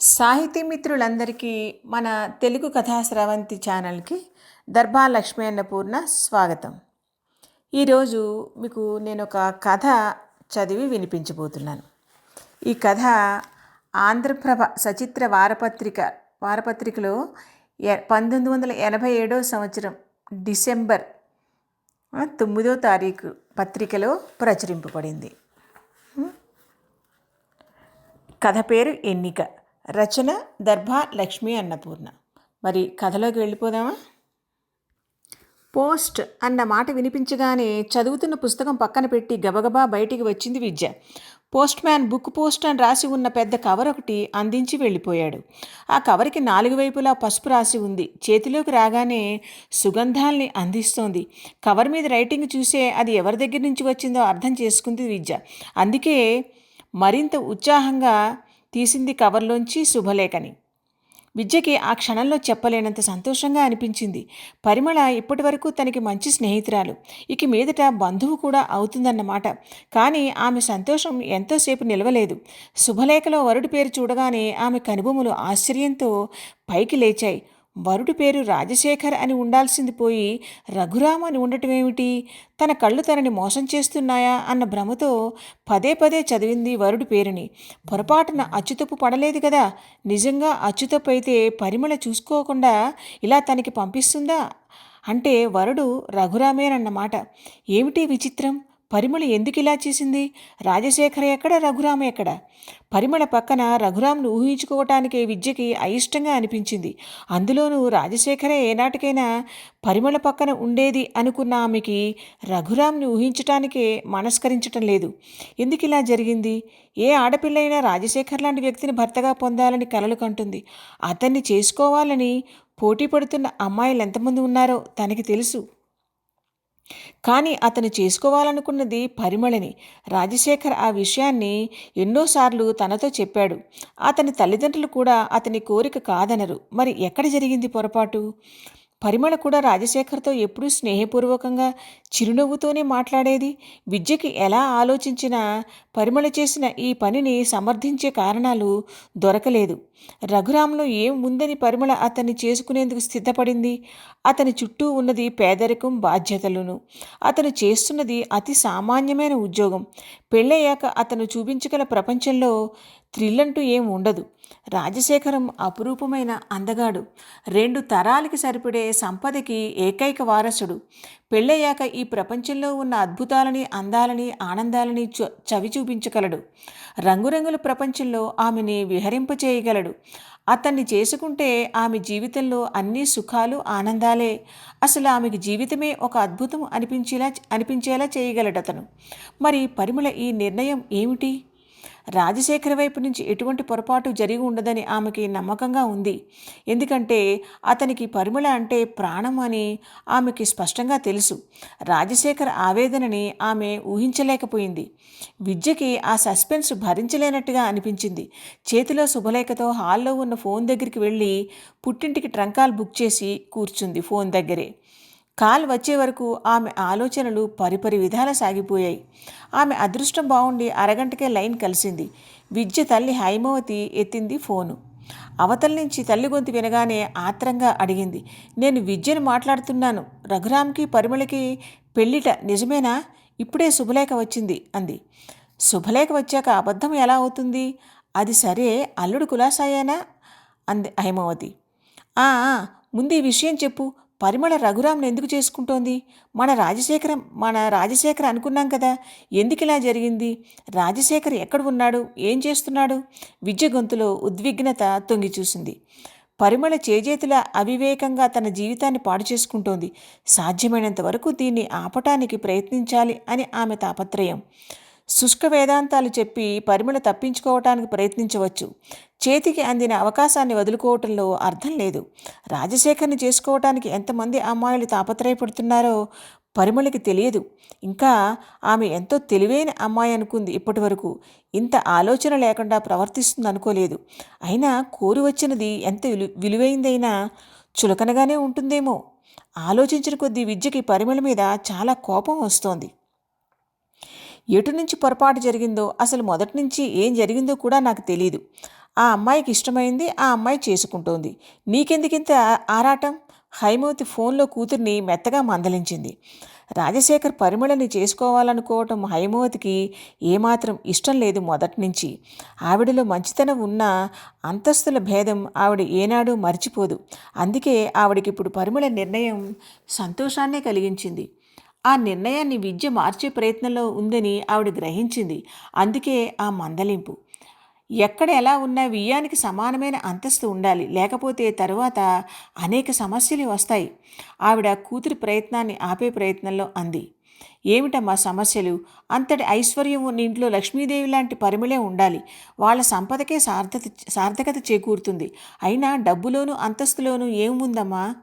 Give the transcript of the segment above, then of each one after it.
సాహితీ మిత్రులందరికీ మన తెలుగు కథా స్రవంతి ఛానల్కి దర్బా లక్ష్మీ అన్నపూర్ణ స్వాగతం. ఈరోజు మీకు నేను ఒక కథ చదివి వినిపించబోతున్నాను. ఈ కథ ఆంధ్రప్రభ సచిత్ర వారపత్రిక వారపత్రికలో ఎ- పంతొమ్మిది వందల ఎనభై ఏడో సంవత్సరం డిసెంబర్ తొమ్మిదో తారీఖు పత్రికలో ప్రచురింపబడింది. కథ పేరు ఎన్నిక. రచన దర్భా లక్ష్మీ అన్నపూర్ణ. మరి కథలోకి వెళ్ళిపోదామా? పోస్ట్ అన్న మాట వినిపించగానే చదువుతున్న పుస్తకం పక్కన పెట్టి గబగబా బయటికి వచ్చింది Vidya. Postman book post అని రాసి ఉన్న పెద్ద కవర్ ఒకటి అందించి వెళ్ళిపోయాడు. ఆ కవర్కి నాలుగు వైపులా పసుపు రాసి ఉంది. చేతిలోకి రాగానే సుగంధాల్ని అందిస్తోంది. కవర్ మీద రైటింగ్ చూసే అది ఎవరి దగ్గర నుంచి వచ్చిందో అర్థం చేసుకుంది విద్య. అందుకే మరింత ఉత్సాహంగా తీసింది కవర్లోంచి శుభలేఖని. విద్యకి ఆ క్షణంలో చెప్పలేనంత సంతోషంగా అనిపించింది. పరిమళ ఇప్పటి వరకు తనకి మంచి స్నేహితురాలు. ఇక మీదట బంధువు కూడా అవుతుందన్నమాట. కానీ ఆమె సంతోషం ఎంతోసేపు నిలవలేదు. శుభలేఖలో వరుడి పేరు చూడగానే ఆమె కనుబొమ్మలు ఆశ్చర్యంతో పైకి లేచాయి. వరుడి పేరు రాజశేఖర్ అని ఉండాల్సింది పోయి రఘురామ అని ఉండటమేమిటి తన కళ్ళు తనని మోసం చేస్తున్నాయా? అన్న భ్రమతో పదే పదే చదివింది వరుడి పేరుని. పొరపాటున అచ్చుతప్పు పడలేదు కదా? నిజంగా అచ్చుతప్పు అయితే పరిమళ చూసుకోకుండా ఇలా తనకి పంపిస్తుందా? అంటే వరుడు రఘురామేనన్నమాట. ఏమిటి విచిత్రం? పరిమళ ఎందుకు ఇలా చేసింది? రాజశేఖర ఎక్కడ? రఘురామ ఎక్కడ? పరిమళ పక్కన రఘురామ్ను ఊహించుకోవటానికి విద్యకి అయిష్టంగా అనిపించింది. అందులోనూ రాజశేఖరే ఏనాటికైనా పరిమళ పక్కన ఉండేది అనుకున్న ఆమెకి రఘురామ్ని ఊహించటానికే మనస్కరించటం లేదు. ఎందుకు ఇలా జరిగింది? ఏ ఆడపిల్ల అయినా రాజశేఖర్ లాంటి వ్యక్తిని భర్తగా పొందాలని కలలు కంటుంది. అతన్ని చేసుకోవాలని పోటీ పడుతున్న అమ్మాయిలు ఎంతమంది ఉన్నారో తనకి తెలుసు. కానీ అతను చేసుకోవాలనుకున్నది పరిమళని. రాజశేఖర్ ఆ విషయాన్ని ఎన్నోసార్లు తనతో చెప్పాడు. అతని తల్లిదండ్రులు కూడా అతని కోరిక కాదనరు. మరి ఎక్కడ జరిగింది పొరపాటు? పరిమళ కూడా రాజశేఖర్తో ఎప్పుడూ స్నేహపూర్వకంగా చిరునవ్వుతోనే మాట్లాడేది. విద్యకి ఎలా ఆలోచించినా పరిమళ చేసిన ఈ పనిని సమర్థించే కారణాలు దొరకలేదు. రఘురాంలో ఏం ఉందని పరిమళ అతన్ని చేసుకునేందుకు సిద్ధపడింది. అతని చుట్టూ ఉన్నది పేదరికం బాధ్యతలను. అతను చేస్తున్నది అతి సామాన్యమైన ఉద్యోగం. పెళ్ళయ్యాక అతను చూపించగల ప్రపంచంలో థ్రిల్ అంటూ ఏం ఉండదు. రాజశేఖరం అపురూపమైన అందగాడు. రెండు తరాలకి సరిపడే సంపదకి ఏకైక వారసుడు. పెళ్ళయ్యాక ఈ ప్రపంచంలో ఉన్న అద్భుతాలని అందాలని ఆనందాలని చ- చవి చూపించగలడు. రంగురంగుల ప్రపంచంలో ఆమెని విహరింపచేయగలడు అతన్ని చేసుకుంటే ఆమె జీవితంలో అన్ని సుఖాలు ఆనందాలే. అసలు ఆమెకి జీవితమే ఒక అద్భుతం అనిపించేలా అనిపించేలా చేయగలడు అతను మరి పరిమళ ఈ నిర్ణయం ఏమిటి? రాజశేఖర వైపు నుంచి ఎటువంటి పొరపాటు జరిగి ఉండదని ఆమెకి నమ్మకంగా ఉంది. ఎందుకంటే అతనికి పరిమళ అంటే ప్రాణం అని ఆమెకి స్పష్టంగా తెలుసు. రాజశేఖర్ ఆవేదనని ఆమె ఊహించలేకపోయింది. విద్యకి ఆ సస్పెన్స్ భరించలేనట్టుగా అనిపించింది. చేతిలో శుభలేఖతో హాల్లో ఉన్న ఫోన్ దగ్గరికి వెళ్ళి పుట్టింటికి ట్రంకాల్ బుక్ చేసి కూర్చుంది ఫోన్ దగ్గరే. కాల్ వచ్చే వరకు ఆమె ఆలోచనలు పరిపరి విధాల సాగిపోయాయి. ఆమె అదృష్టం బాగుండి అరగంటకే లైన్ కలిసింది. విద్య తల్లి హైమవతి ఎత్తింది ఫోను. అవతల నుంచి తల్లి గొంతు వినగానే ఆత్రంగా అడిగింది నేను విద్యను మాట్లాడుతున్నాను. రఘురామ్కి పరిమళకి పెళ్ళిట నిజమేనా? ఇప్పుడే శుభలేఖ వచ్చింది అంది. శుభలేఖ వచ్చాక అబద్ధం ఎలా అవుతుంది? అది సరే అల్లుడు కులాసాయేనా? అంది హైమవతి. ముందు ఈ విషయం చెప్పు. పరిమళ రఘురామ్ని ఎందుకు చేసుకుంటోంది? మన రాజశేఖరం మన రాజశేఖర్ అనుకున్నాం కదా ఎందుకు ఇలా జరిగింది? రాజశేఖర్ ఎక్కడ ఉన్నాడు? ఏం చేస్తున్నాడు? విద్య గొంతులో ఉద్విగ్నత తొంగి చూసింది. పరిమళ చేజేతుల అవివేకంగా తన జీవితాన్ని పాడు చేసుకుంటోంది. సాధ్యమైనంత వరకు దీన్ని ఆపటానికి ప్రయత్నించాలి అని ఆమె తాపత్రయం. శుష్క వేదాంతాలు చెప్పి పరిమళ తప్పించుకోవటానికి ప్రయత్నించవచ్చు. చేతికి అందిన అవకాశాన్ని వదులుకోవటంలో అర్థం లేదు. రాజశేఖర్ని చేసుకోవటానికి ఎంతమంది అమ్మాయిలు తాపత్రయపడుతున్నారో పరిమళకి తెలియదు. ఇంకా ఆమె ఎంతో తెలివైన అమ్మాయి అనుకుంది ఇప్పటి వరకు ఇంత ఆలోచన లేకుండా ప్రవర్తిస్తుంది అనుకోలేదు. అయినా కోరి వచ్చినది ఎంత విలు విలువైందైనా చులకనగానే ఉంటుందేమో. ఆలోచించిన కొద్దీ విద్యకి పరిమళ మీద చాలా కోపం వస్తోంది. ఎటు నుంచి పొరపాటు జరిగిందో అసలు మొదటి నుంచి ఏం జరిగిందో కూడా నాకు తెలియదు ఆ అమ్మాయికి ఇష్టమైంది ఆ అమ్మాయి చేసుకుంటోంది. నీకెందుకింత ఆరాటం? హైమవతి ఫోన్లో కూతుర్ని మెత్తగా మందలించింది. రాజశేఖర్ పరిమళని చేసుకోవాలనుకోవటం హైమవతికి ఏమాత్రం ఇష్టం లేదు మొదటి నుంచి. ఆవిడలో మంచితనం ఉన్న అంతస్తుల భేదం ఆవిడ ఏనాడూ మర్చిపోదు. అందుకే ఆవిడకిప్పుడు పరిమళ నిర్ణయం సంతోషాన్నే కలిగించింది. ఆ నిర్ణయాన్ని విద్య మార్చే ప్రయత్నంలో ఉందని ఆవిడ గ్రహించింది. అందుకే ఆ మందలింపు. ఎక్కడ ఎలా ఉన్నా వియ్యానికి సమానమైన అంతస్తు ఉండాలి. లేకపోతే తరువాత అనేక సమస్యలు వస్తాయి. ఆవిడ కూతురి ప్రయత్నాన్ని ఆపే ప్రయత్నంలో అంది. ఏమిటమ్మా సమస్యలు? అంతటి ఐశ్వర్యం ఉన్న ఇంట్లో లక్ష్మీదేవి లాంటి పరిమిళే ఉండాలి. వాళ్ళ సంపదకే సార్థత సార్థకత చేకూరుతుంది. అయినా డబ్బులోనూ అంతస్తులోనూ ఏముందమ్మా?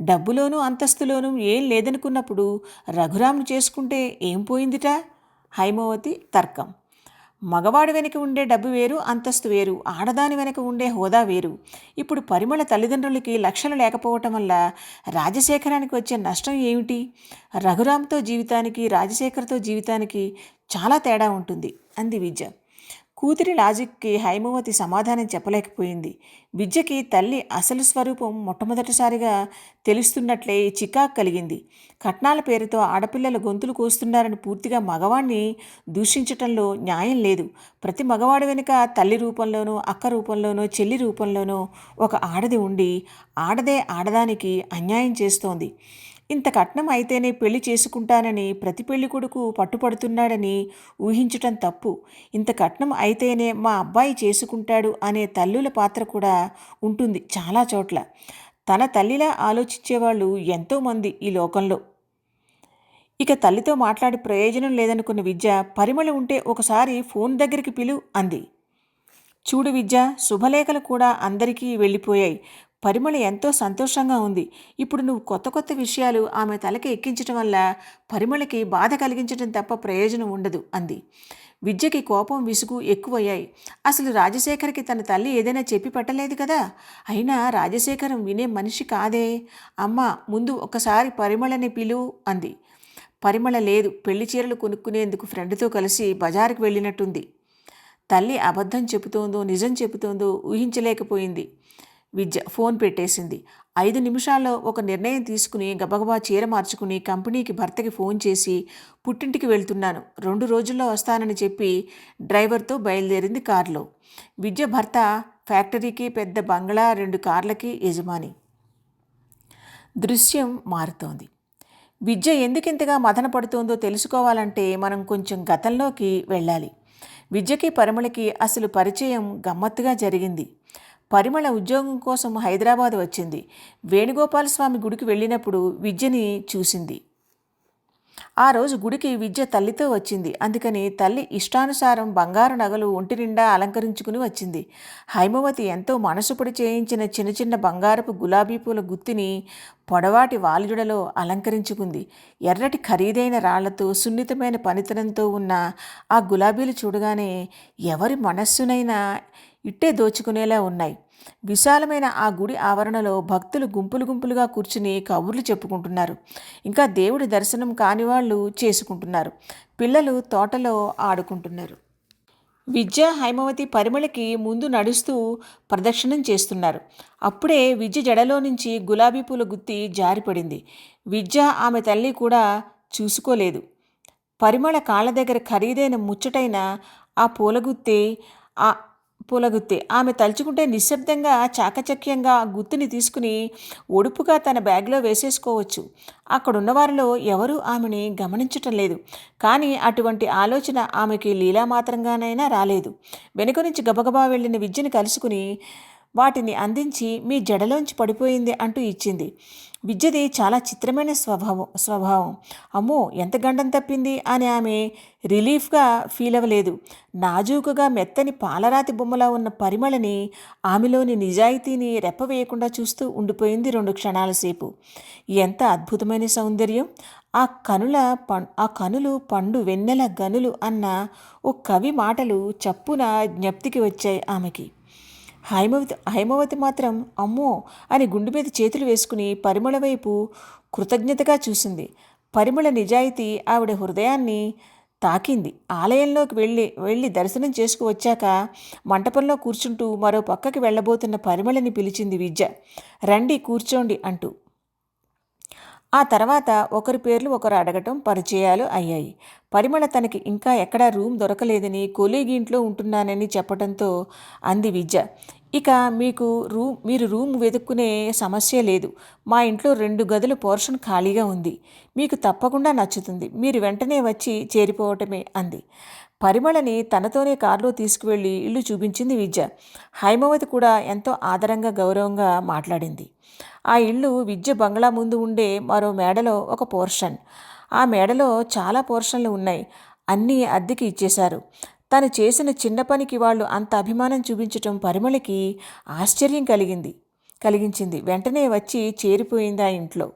డబ్బులోనూ అంతస్తులోనూ ఏం లేదనుకున్నప్పుడు రఘురామును చేసుకుంటే ఏం పోయిందిట? హైమవతి తర్కం. మగవాడి వెనుక ఉండే డబ్బు వేరు అంతస్తు వేరు ఆడదాని వెనుక ఉండే హోదా వేరు. ఇప్పుడు పరిమళ తల్లిదండ్రులకి లక్షలు లేకపోవటం వల్ల రాజశేఖరానికి వచ్చే నష్టం ఏమిటి? రఘురామ్తో జీవితానికి రాజశేఖర్తో జీవితానికి చాలా తేడా ఉంటుంది అంది విద్య. కూతురి లాజిక్కి హైమవతి సమాధానం చెప్పలేకపోయింది. విద్యకి తల్లి అసలు స్వరూపం మొట్టమొదటిసారిగా తెలుస్తున్నట్లే చికాకు కలిగింది. కట్నాల పేరుతో ఆడపిల్లల గొంతులు కోస్తున్నారని పూర్తిగా మగవాణ్ణి దూషించటంలో న్యాయం లేదు. ప్రతి మగవాడి వెనుక తల్లి రూపంలోనో అక్క రూపంలోనో చెల్లి రూపంలోనో ఒక ఆడది ఉండి ఆడదే ఆడదానికి అన్యాయం చేస్తోంది. ఇంత కట్నం అయితేనే పెళ్ళి చేసుకుంటానని ప్రతి పెళ్ళి కొడుకు పట్టుపడుతున్నాడని ఊహించటం తప్పు. ఇంత కట్నం అయితేనే మా అబ్బాయి చేసుకుంటాడు అనే తల్లుల పాత్ర కూడా ఉంటుంది చాలా చోట్ల. తన తల్లిలా ఆలోచించేవాళ్ళు ఎంతోమంది ఈ లోకంలో. ఇక తల్లితో మాట్లాడి ప్రయోజనం లేదనుకున్న విద్య పరిమళ ఉంటే ఒకసారి ఫోన్ దగ్గరికి పిలు అంది. చూడు విద్య శుభలేఖలు కూడా అందరికీ వెళ్ళిపోయాయి. పరిమళ ఎంతో సంతోషంగా ఉంది. ఇప్పుడు నువ్వు కొత్త కొత్త విషయాలు ఆమె తలకి ఎక్కించడం వల్ల పరిమళకి బాధ కలిగించడం తప్ప ప్రయోజనం ఉండదు అంది. విద్యకి కోపం విసుగు ఎక్కువయ్యాయి. అసలు రాజశేఖర్కి తన తల్లి ఏదైనా చెప్పి పెట్టలేదు కదా? అయినా రాజశేఖరం వినే మనిషి కాదే? అమ్మ ముందు ఒకసారి పరిమళని పిలువు అంది. పరిమళ లేదు పెళ్ళి చీరలు కొనుక్కునేందుకు ఫ్రెండ్తో కలిసి బజారుకు వెళ్ళినట్టుంది. తల్లి అబద్ధం చెబుతోందో నిజం చెబుతోందో ఊహించలేకపోయింది. విద్య ఫోన్ పెట్టేసింది. ఐదు నిమిషాల్లో ఒక నిర్ణయం తీసుకుని గబగబా చీర మార్చుకుని కంపెనీకి భర్తకి ఫోన్ చేసి పుట్టింటికి వెళ్తున్నాను. రెండు రోజుల్లో వస్తానని చెప్పి డ్రైవర్తో బయలుదేరింది కారులో. విద్య భర్త ఫ్యాక్టరీకి పెద్ద బంగ్లా రెండు కార్లకి యజమాని. దృశ్యం మారుతోంది. విద్య ఎందుకింతగా మదన పడుతోందో తెలుసుకోవాలంటే మనం కొంచెం గతంలోకి వెళ్ళాలి. విద్యకి పరిమళకి అసలు పరిచయం గమ్మత్తుగా జరిగింది. పరిమళ ఉద్యోగం కోసం హైదరాబాద్ వచ్చింది. వేణుగోపాలస్వామి గుడికి వెళ్ళినప్పుడు విద్యని చూసింది. ఆ రోజు గుడికి విద్య తల్లితో వచ్చింది. అందుకని తల్లి ఇష్టానుసారం బంగారు నగలు ఒంటి నిండా అలంకరించుకుని వచ్చింది. హైమవతి ఎంతో మనసుపడి చేయించిన చిన్న చిన్న బంగారపు గులాబీ పూల గుత్తిని పొడవాటి వాలుడలో అలంకరించుకుంది. ఎర్రటి ఖరీదైన రాళ్ళతో సున్నితమైన పనితనంతో ఉన్న ఆ గులాబీలు చూడగానే ఎవరి మనస్సునైనా ఇట్టే దోచుకునేలా ఉన్నాయి. విశాలమైన ఆ గుడి ఆవరణలో భక్తులు గుంపులు గుంపులుగా కూర్చుని కబుర్లు చెప్పుకుంటున్నారు. ఇంకా దేవుడి దర్శనం కాని వాళ్ళు చేసుకుంటున్నారు. పిల్లలు తోటలో ఆడుకుంటున్నారు. విద్య హైమవతి పరిమళకి ముందు నడుస్తూ ప్రదక్షిణం చేస్తున్నారు. అప్పుడే విద్య జడలో నుంచి గులాబీ పూల గుత్తి జారిపడింది. విద్య ఆమె తల్లి కూడా చూసుకోలేదు. పరిమళ కాళ్ళ దగ్గర ఖరీదైన ముచ్చటైన ఆ పూలగుత్తి ఆ పూలగుత్తి. ఆమె తలుచుకుంటే నిశ్శబ్దంగా చాకచక్యంగా గుత్తిని తీసుకుని ఒడుపుగా తన బ్యాగ్లో వేసేసుకోవచ్చు. అక్కడున్న వారిలో ఎవరూ ఆమెని గమనించటం లేదు. కానీ అటువంటి ఆలోచన ఆమెకి లీలామాత్రంగానైనా రాలేదు. వెనుక నుంచి గబగబా వెళ్ళిన విద్యను కలుసుకుని వాటిని అందించి మీ జడలోంచి పడిపోయింది అంటూ ఇచ్చింది. విద్యది చాలా చిత్రమైన స్వభావం స్వభావం. అమ్మో ఎంత గండం తప్పింది అని ఆమె రిలీఫ్గా ఫీల్ అవ్వలేదు. నాజూకుగా మెత్తని పాలరాతి బొమ్మలా ఉన్న పరిమళని ఆమెలోని నిజాయితీని రెప్పవేయకుండా చూస్తూ ఉండిపోయింది రెండు క్షణాల సేపు. ఎంత అద్భుతమైన సౌందర్యం! ఆ కనుల పం ఆ కనులు పండు వెన్నెల గనులు అన్న ఓ కవి మాటలు చప్పున జ్ఞప్తికి వచ్చాయి ఆమెకి. హైమవతి హైమవతి మాత్రం అమ్మో అని గుండె మీద చేతులు వేసుకుని పరిమళ వైపు కృతజ్ఞతగా చూసింది. పరిమళ నిజాయితీ ఆవిడ హృదయాన్ని తాకింది. ఆలయంలోకి వెళ్ళి వెళ్ళి దర్శనం చేసుకువచ్చాక మంటపంలో కూర్చుంటూ మరో పక్కకి వెళ్ళబోతున్న పరిమళని పిలిచింది విద్య. రండి కూర్చోండి అంటూ. ఆ తర్వాత ఒకరి పేర్లు ఒకరు అడగటం పరిచయాలు అయ్యాయి. పరిమళ తనకి ఇంకా ఎక్కడా రూమ్ దొరకలేదని కొలీగ్ ఇంట్లో ఉంటున్నానని చెప్పడంతో అంది విద్య. ఇక మీకు రూమ్ మీరు రూమ్ వెతుక్కునే సమస్య లేదు. మా ఇంట్లో రెండు గదుల పోర్షన్ ఖాళీగా ఉంది. మీకు తప్పకుండా నచ్చుతుంది. మీరు వెంటనే వచ్చి చేరిపోవటమే అంది. పరిమళని తనతోనే కారులో తీసుకువెళ్ళి ఇల్లు చూపించింది విద్య. హైమవతి కూడా ఎంతో ఆదరంగా గౌరవంగా మాట్లాడింది. ఆ ఇల్లు విద్య బంగ్లా ముందు ఉండే మరో మేడలో ఒక పోర్షన్. ఆ మేడలో చాలా పోర్షన్లు ఉన్నాయి. అన్నీ అద్దెకి ఇచ్చేశారు. తను చేసిన చిన్న పనికి వాళ్ళు అంత అభిమానం చూపించటం పరిమళకి ఆశ్చర్యం కలిగింది. కలిగించింది. వెంటనే వచ్చి చేరిపోయింది ఆ ఇంట్లో.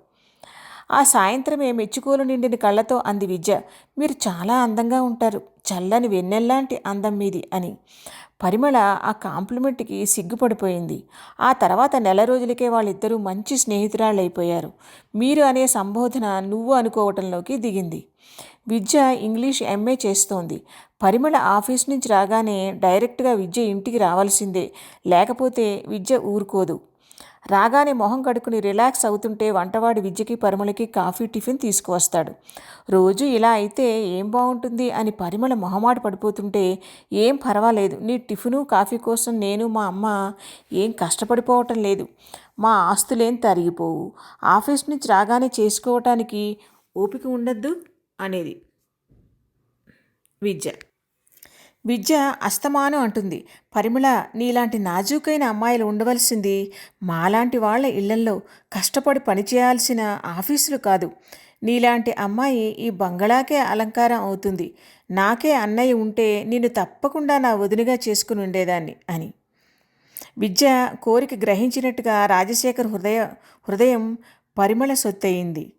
ఆ సాయంత్రమే మెచ్చుకోలు నిండిన కళ్ళతో అంది విద్య మీరు చాలా అందంగా ఉంటారు. చల్లని వెన్నెల్లాంటి అందం మీది అని. పరిమళ ఆ కాంప్లిమెంట్కి సిగ్గుపడిపోయింది. ఆ తర్వాత నెల రోజులకే వాళ్ళిద్దరూ మంచి స్నేహితురాళ్ళైపోయారు. మీరు అనే సంబోధన నువ్వు అనుకోవటంలోకి దిగింది. విద్య ఇంగ్లీష్ ఎంఏ చేస్తోంది. పరిమళ ఆఫీస్ నుంచి రాగానే డైరెక్ట్గా విద్య ఇంటికి రావాల్సిందే. లేకపోతే విద్య ఊరుకోదు. రాగానే మొహం కడుకుని రిలాక్స్ అవుతుంటే వంటవాడి విద్యకి పరిమళకి కాఫీ టిఫిన్ తీసుకువస్తాడు. రోజు ఇలా అయితే ఏం బాగుంటుంది అని పరిమళ మొహమాట పడిపోతుంటే ఏం పర్వాలేదు. నీ టిఫిను కాఫీ కోసం నేను మా అమ్మ ఏం కష్టపడిపోవటం లేదు. మా ఆస్తులేం తరిగిపోవు. ఆఫీస్ నుంచి రాగానే చేసుకోవటానికి ఓపిక ఉండద్దు? అనేది విద్య. విద్య అస్తమానం అంటుంది. పరిమళ నీలాంటి నాజూకైన అమ్మాయిలు ఉండవలసింది. మాలాంటి వాళ్ళ ఇళ్ళల్లో కష్టపడి పనిచేయాల్సిన ఆఫీసులు కాదు. నీలాంటి అమ్మాయి ఈ బంగళాకే అలంకారం అవుతుంది. నాకే అన్నయ్య ఉంటే నేను తప్పకుండా నా వదినగా చేసుకుని ఉండేదాన్ని అని. విద్య కోరిక గ్రహించినట్టుగా రాజశేఖర్ హృదయ హృదయం పరిమళ సొత్తయింది.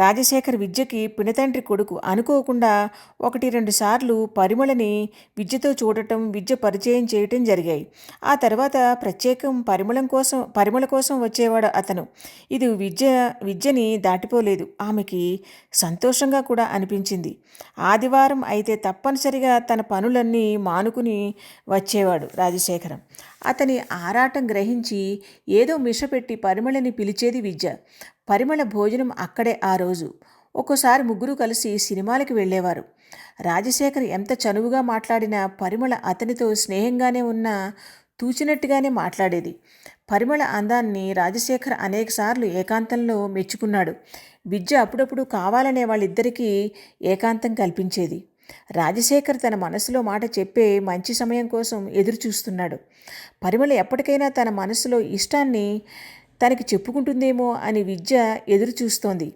రాజశేఖర్ విద్యకి పినతండ్రి కొడుకు అనుకోకుండా ఒకటి రెండు సార్లు పరిమళని విద్యతో చూడటం విద్య పరిచయం చేయటం జరిగాయి. ఆ తర్వాత ప్రత్యేకం పరిమళం కోసం పరిమళ కోసం వచ్చేవాడు అతను. ఇది విద్య విద్యని దాటిపోలేదు. ఆమెకి సంతోషంగా కూడా అనిపించింది. ఆదివారం అయితే తప్పనిసరిగా తన పనులన్నీ మానుకుని వచ్చేవాడు రాజశేఖరం. అతని ఆరాటం గ్రహించి ఏదో మిషపెట్టి పరిమళని పిలిచేది విద్య. పరిమళ భోజనం అక్కడే ఆ రోజు. ఒక్కోసారి ముగ్గురు కలిసి సినిమాలకి వెళ్ళేవారు. రాజశేఖర్ ఎంత చనువుగా మాట్లాడినా పరిమళ అతనితో స్నేహంగానే ఉన్నా తూచినట్టుగానే మాట్లాడేది. పరిమళ అందాన్ని రాజశేఖర్ అనేకసార్లు ఏకాంతంలో మెచ్చుకున్నాడు. విద్య అప్పుడప్పుడు కావాలనే వాళ్ళిద్దరికీ ఏకాంతం కల్పించేది. రాజశేఖర్ తన మనసులో మాట చెప్పే మంచి సమయం కోసం ఎదురు చూస్తున్నాడు పరిమళ ఎప్పటికైనా తన మనసులో ఇష్టాన్ని తనకి చెప్పుకుంటుందేమో అని విద్య ఎదురు చూస్తోంది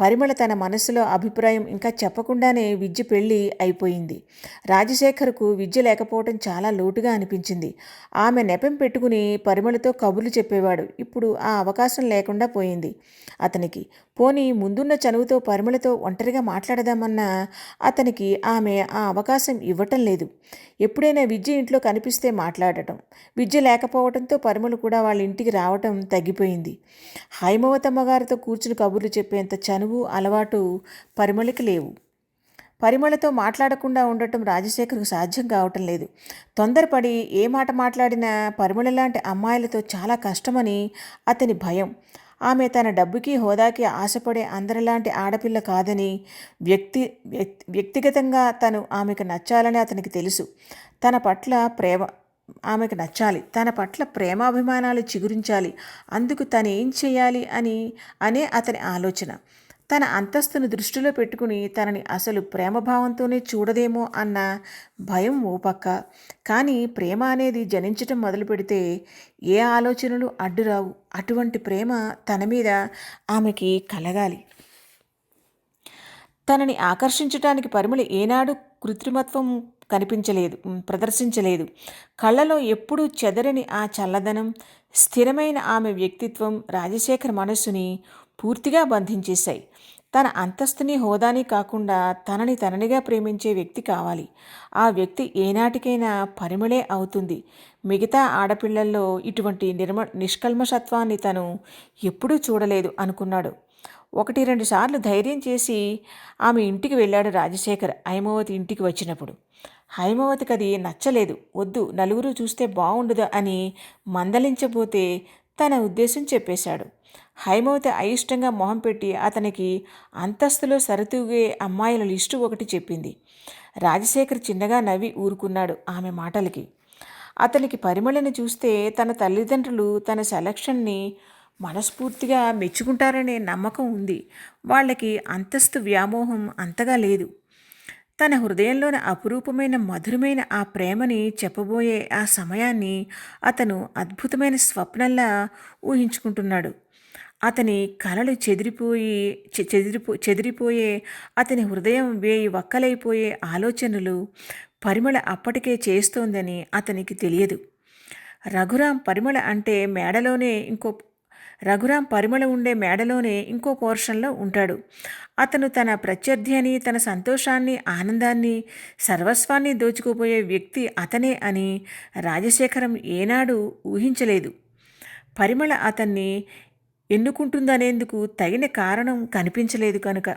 పరిమళ తన మనసులో అభిప్రాయం ఇంకా చెప్పకుండానే విద్య పెళ్ళి అయిపోయింది. రాజశేఖర్కు విద్య లేకపోవడం చాలా లోటుగా అనిపించింది. ఆమె నెపం పెట్టుకుని పరిమళతో కబుర్లు చెప్పేవాడు. ఇప్పుడు ఆ అవకాశం లేకుండా పోయింది. అతనికి పోనీ ముందున్న చనువుతో పరిమళతో ఒంటరిగా మాట్లాడదామన్నా అతనికి ఆమె ఆ అవకాశం ఇవ్వటం లేదు. ఎప్పుడైనా విద్య ఇంట్లో కనిపిస్తే మాట్లాడటం విద్య లేకపోవడంతో పరిమళ కూడా వాళ్ళ ఇంటికి రావటం తగ్గిపోయింది. హైమవతమ్మ గారితో కూర్చుని కబుర్లు చెప్పేంత చనువు అలవాటు పరిమళకి లేవు. పరిమళతో మాట్లాడకుండా ఉండటం రాజశేఖర్కు సాధ్యం కావటం లేదు. తొందరపడి ఏ మాట మాట్లాడినా పరిమళ లాంటి అమ్మాయిలతో చాలా కష్టమని అతని భయం. ఆమె తన డబ్బుకి హోదాకి ఆశపడే అందరిలాంటి ఆడపిల్ల కాదని వ్యక్తి వ్యక్తిగతంగా తను ఆమెకు నచ్చాలని అతనికి తెలుసు. తన పట్ల ప్రేమ ఆమెకు నచ్చాలి. తన పట్ల ప్రేమాభిమానాలు చిగురించాలి. అందుకు తను ఏం చేయాలి అని అనే అతని ఆలోచన. తన అంతస్తును దృష్టిలో పెట్టుకుని తనని అసలు ప్రేమభావంతోనే చూడదేమో అన్న భయం ఓ పక్క. కానీ ప్రేమ అనేది జనించటం మొదలు పెడితే ఏ ఆలోచనలు అడ్డురావు అటువంటి ప్రేమ తన మీద ఆమెకి కలగాలి. తనని ఆకర్షించటానికి పరిమళ ఏనాడు కృత్రిమత్వం కనిపించలేదు ప్రదర్శించలేదు. కళ్ళలో ఎప్పుడూ చెదరని ఆ చల్లదనం స్థిరమైన ఆమె వ్యక్తిత్వం రాజశేఖర్ మనస్సుని పూర్తిగా బంధించేశాయి. తన అంతస్తుని హోదాని కాకుండా తనని తననిగా ప్రేమించే వ్యక్తి కావాలి. ఆ వ్యక్తి ఏనాటికైనా పరిమళే అవుతుంది. మిగతా ఆడపిల్లల్లో ఇటువంటి నిర్మ నిష్కల్మషత్వాన్ని తను ఎప్పుడూ చూడలేదు అనుకున్నాడు. ఒకటి రెండు సార్లు ధైర్యం చేసి ఆమె ఇంటికి వెళ్ళాడు రాజశేఖర్ హైమవతి ఇంటికి వచ్చినప్పుడు. హైమవతికి అది నచ్చలేదు. వద్దు నలుగురు చూస్తే బాగుండదు అని మందలించబోతే తన ఉద్దేశం చెప్పేశాడు. హైమవతి అయిష్టంగా మొహం పెట్టి అతనికి అంతస్తులో సరితూగే అమ్మాయిల లిస్టు ఒకటి చెప్పింది. రాజశేఖర్ చిన్నగా నవ్వి ఊరుకున్నాడు ఆమె మాటలకి. అతనికి పరిమళని చూస్తే తన తల్లిదండ్రులు తన సెలక్షన్ని మనస్ఫూర్తిగా మెచ్చుకుంటారనే నమ్మకం ఉంది. వాళ్ళకి అంతస్తు వ్యామోహం అంతగా లేదు. తన హృదయంలోని అపురూపమైన మధురమైన ఆ ప్రేమని చెప్పబోయే ఆ సమయాన్ని అతను అద్భుతమైన స్వప్నంలా ఊహించుకుంటున్నాడు. అతని కలలు చెదిరిపోయి చెదిరిపో చెదిరిపోయే అతని హృదయం వేయి వక్కలైపోయే ఆలోచనలు పరిమళ అప్పటికే చేస్తోందని అతనికి తెలియదు. రఘురాం పరిమళ అంటే మేడలోనే ఇంకో రఘురాం పరిమళ ఉండే మేడలోనే ఇంకో పోర్షన్లో ఉంటాడు. అతను తన ప్రత్యర్థి అని తన సంతోషాన్ని ఆనందాన్ని సర్వస్వాన్ని దోచుకుపోయే వ్యక్తి అతనే అని రాజశేఖరం ఏనాడు ఊహించలేదు. పరిమళ అతన్ని ఎన్నుకుంటుందనేందుకు తగిన కారణం కనిపించలేదు కనుక.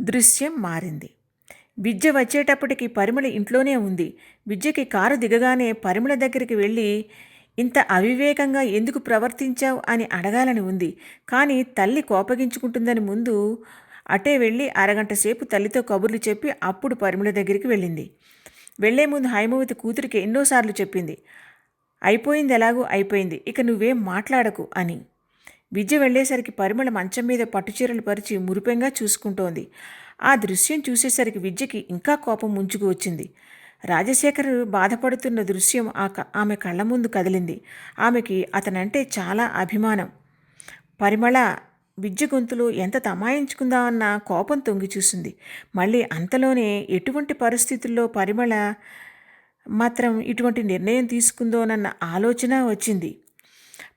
దృశ్యం మారింది. విద్య వచ్చేటప్పటికి పరిమళ ఇంట్లోనే ఉంది. విద్యకి కారు దిగగానే పరిమళ దగ్గరికి వెళ్ళి ఇంత అవివేకంగా ఎందుకు ప్రవర్తించావు? అని అడగాలని ఉంది. కానీ తల్లి కోపగించుకుంటుందని ముందు అటే వెళ్ళి అరగంట సేపు తల్లితో కబుర్లు చెప్పి అప్పుడు పరిమళ దగ్గరికి వెళ్ళింది. వెళ్ళే ముందు హైమవతి కూతురికి ఎన్నోసార్లు చెప్పింది. అయిపోయింది ఎలాగూ అయిపోయింది. ఇక నువ్వేం మాట్లాడకు అని. విద్య వెళ్ళేసరికి పరిమళ మంచం మీద పట్టుచీరలు పరిచి మురిపెంగా చూసుకుంటోంది. ఆ దృశ్యం చూసేసరికి విద్యకి ఇంకా కోపం ముంచుకు వచ్చింది. రాజశేఖర్ బాధపడుతున్న దృశ్యం ఆ ఆమె కళ్ళ ముందు కదిలింది. ఆమెకి అతనంటే చాలా అభిమానం. పరిమళ విద్య గొంతులు ఎంత తమాయించుకుందామన్న కోపం తొంగి చూసింది. మళ్ళీ అంతలోనే ఎటువంటి పరిస్థితుల్లో పరిమళ మాత్రం ఇటువంటి నిర్ణయం తీసుకుందోనన్న ఆలోచన వచ్చింది.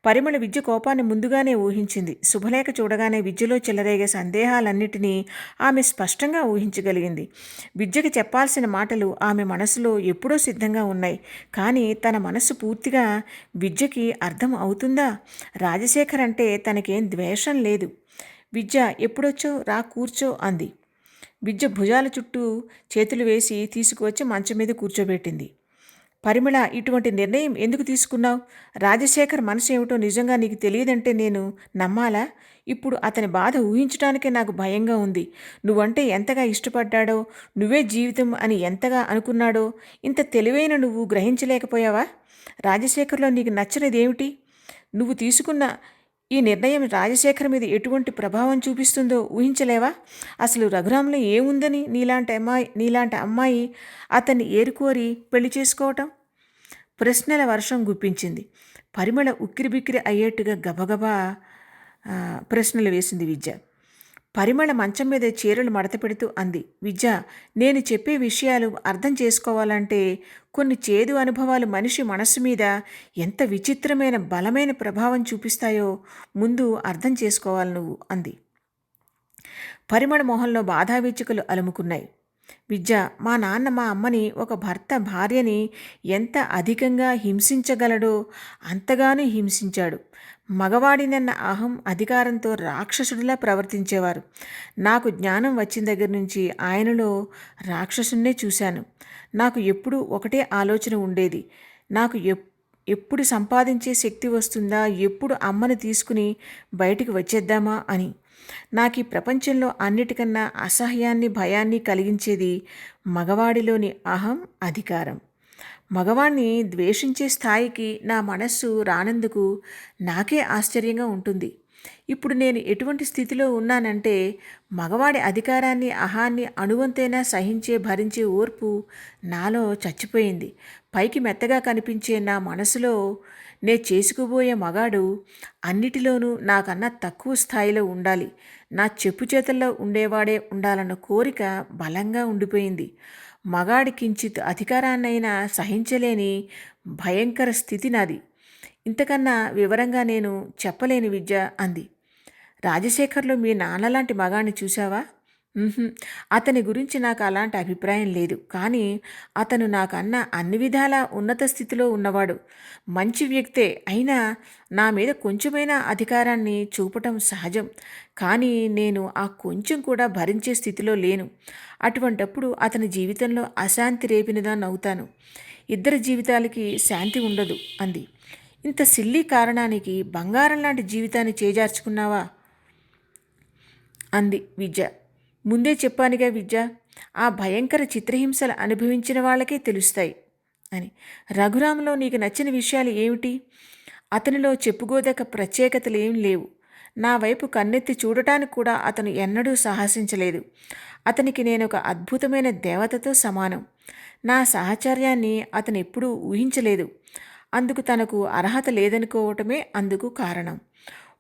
పరిమళ విద్య కోపాన్ని ముందుగానే ఊహించింది. శుభలేఖ చూడగానే విద్యలో చెలరేగే సందేహాలన్నిటినీ ఆమె స్పష్టంగా ఊహించగలిగింది. విద్యకి చెప్పాల్సిన మాటలు ఆమె మనసులో ఎప్పుడో సిద్ధంగా ఉన్నాయి. కానీ తన మనసు పూర్తిగా విద్యకి అర్థం అవుతుందా? రాజశేఖర్ అంటే తనకేం ద్వేషం లేదు. విద్య ఎప్పుడొచ్చో రా కూర్చో అంది. విద్య భుజాల చుట్టూ చేతులు వేసి తీసుకువచ్చి మంచం మీద కూర్చోబెట్టింది. పరిమళ ఇటువంటి నిర్ణయం ఎందుకు తీసుకున్నావు? రాజశేఖర్ మనసు ఏమిటో నిజంగా నీకు తెలియదంటే నేను నమ్మాలా? ఇప్పుడు అతని బాధ ఊహించడానికే నాకు భయంగా ఉంది. నువ్వంటే ఎంతగా ఇష్టపడ్డాడో నువ్వే జీవితం అని ఎంతగా అనుకున్నాడో ఇంత తెలివైన నువ్వు గ్రహించలేకపోయావా? రాజశేఖర్లో నీకు నచ్చనిది ఏమిటి నువ్వు తీసుకున్న ఈ నిర్ణయం రాజశేఖర్ మీద ఎటువంటి ప్రభావం చూపిస్తుందో ఊహించలేవా? అసలు రఘురాంలో ఏముందని నీలాంటి అమ్మాయి నీలాంటి అమ్మాయి అతన్ని ఏరుకోరి పెళ్ళి చేసుకోవటం? ప్రశ్నల వర్షం గుప్పించింది. పరిమళ ఉక్కిరిబిక్కిరి అయ్యేట్టుగా గబగబా ప్రశ్నలు వేసింది విద్య. పరిమళ మంచం మీద చీరలు మడత పెడుతూ అంది. విద్య నేను చెప్పే విషయాలు అర్థం చేసుకోవాలంటే కొన్ని చేదు అనుభవాలు మనిషి మనస్సు మీద ఎంత విచిత్రమైన బలమైన ప్రభావం చూపిస్తాయో ముందు అర్థం చేసుకోవాలి నువ్వు అంది. పరిమళ మొహంలో బాధావీచికలు అలుముకున్నాయి. విద్య మా నాన్న మా అమ్మని ఒక భర్త భార్యని ఎంత అధికంగా హింసించగలడో అంతగానూ హింసించాడు. మగవాడినన్న అహం అధికారంతో రాక్షసుడిలా ప్రవర్తించేవారు. నాకు జ్ఞానం వచ్చిన దగ్గర నుంచి ఆయనలో రాక్షసున్నే చూశాను. నాకు ఎప్పుడూ ఒకటే ఆలోచన ఉండేది. నాకు ఎప్పుడు సంపాదించే శక్తి వస్తుందా? ఎప్పుడు అమ్మని తీసుకుని బయటికి వచ్చేద్దామా? అని. నాకు ఈ ప్రపంచంలో అన్నిటికన్నా అసహ్యాన్ని భయాన్ని కలిగించేది మగవాడిలోని అహం అధికారం. మగవాణ్ణి ద్వేషించే స్థాయికి నా మనస్సు రానందుకు నాకే ఆశ్చర్యంగా ఉంటుంది. ఇప్పుడు నేను ఎటువంటి స్థితిలో ఉన్నానంటే మగవాడి అధికారాన్ని అహాన్ని అణువంతైనా సహించే భరించే ఓర్పు నాలో చచ్చిపోయింది. పైకి మెత్తగా కనిపించే నా మనసులో నే చేసుకోబోయే మగాడు అన్నిటిలోనూ నాకన్నా తక్కువ స్థాయిలో ఉండాలి. నా చెప్పు చేతల్లో ఉండేవాడే ఉండాలన్న కోరిక బలంగా ఉండిపోయింది. మగాడి కించిత్ అధికారాన్నైనా సహించలేని భయంకర స్థితి నాది. ఇంతకన్నా వివరంగా నేను చెప్పలేని విద్య అంది. రాజశేఖర్లో మీ నాన్నలాంటి మగాణ్ణి చూశావా? అతని గురించి నాకు అలాంటి అభిప్రాయం లేదు. కానీ అతను నాకన్నా అన్ని విధాలా ఉన్నత స్థితిలో ఉన్నవాడు. మంచి వ్యక్తే అయినా నా మీద కొంచెమైనా అధికారాన్ని చూపటం సహజం. కానీ నేను ఆ కొంచెం కూడా భరించే స్థితిలో లేను. అటువంటప్పుడు అతని జీవితంలో అశాంతి రేపినదాన్ని అవుతాను ఇద్దరి జీవితాలకి శాంతి ఉండదు అంది. ఇంత సిల్లీ కారణానికి బంగారం లాంటి జీవితాన్ని చేజార్చుకున్నావా? అంది విద్య. ముందే చెప్పానుగా విద్య ఆ భయంకర చిత్రహింసలు అనుభవించిన వాళ్ళకే తెలుస్తాయి అని. రఘురాంలో నీకు నచ్చిన విషయాలు ఏమిటి? అతనిలో చెప్పుకోదగ్గ ప్రత్యేకతలు ఏం లేవు. నా వైపు కన్నెత్తి చూడటానికి కూడా అతను ఎన్నడూ సాహసించలేదు. అతనికి నేను ఒక అద్భుతమైన దేవతతో సమానం. నా సహచర్యాన్ని అతను ఎప్పుడూ ఊహించలేదు. అందుకు తనకు అర్హత లేదనుకోవటమే అందుకు కారణం.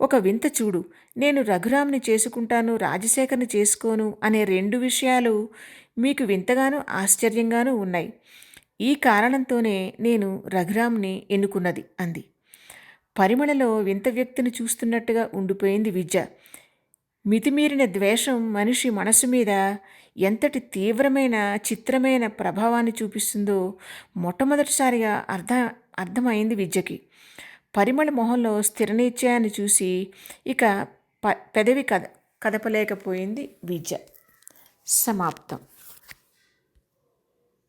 ఒక వింత చూడు నేను రఘురామ్ని చేసుకుంటాను రాజశేఖర్ని చేసుకోను అనే రెండు విషయాలు మీకు వింతగానూ ఆశ్చర్యంగానూ ఉన్నాయి. ఈ కారణంతోనే నేను రఘురామ్ని ఎన్నుకున్నది అంది. పరిమళలో వింత వ్యక్తిని చూస్తున్నట్టుగా ఉండిపోయింది విద్య. మితిమీరిన ద్వేషం మనిషి మనసు మీద ఎంతటి తీవ్రమైన చిత్రమైన ప్రభావాన్ని చూపిస్తుందో మొట్టమొదటిసారిగా అర్థ అర్థమైంది విద్యకి. పరిమళ మొహంలో స్థిర నిశ్చయాన్ని చూసి ఇక ప పెదవి కద కదపలేకపోయింది విద్య. సమాప్తం.